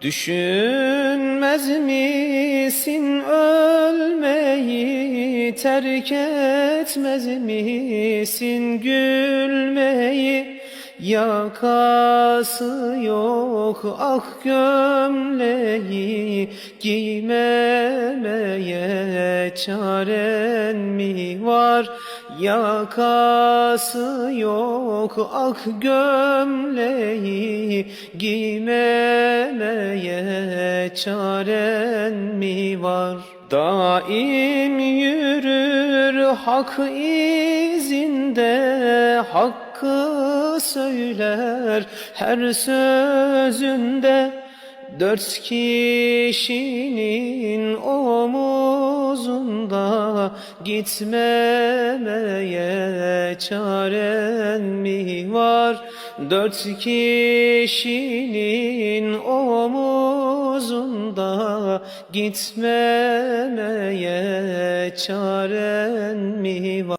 Düşünmez misin ölmeyi Terk etmez misin gülmeyi? Yakası yok ah gömleği Giymemeye çaren mi var? Yakası yok ah gömleği Giymemeye çaren mi var Daim yürür hak izinde Hakkı söyler her sözünde Dört kişinin omuzunda Gitmemeye çaren mi var? Dört kişinin omuzunda Gitmemeye çaren mi var?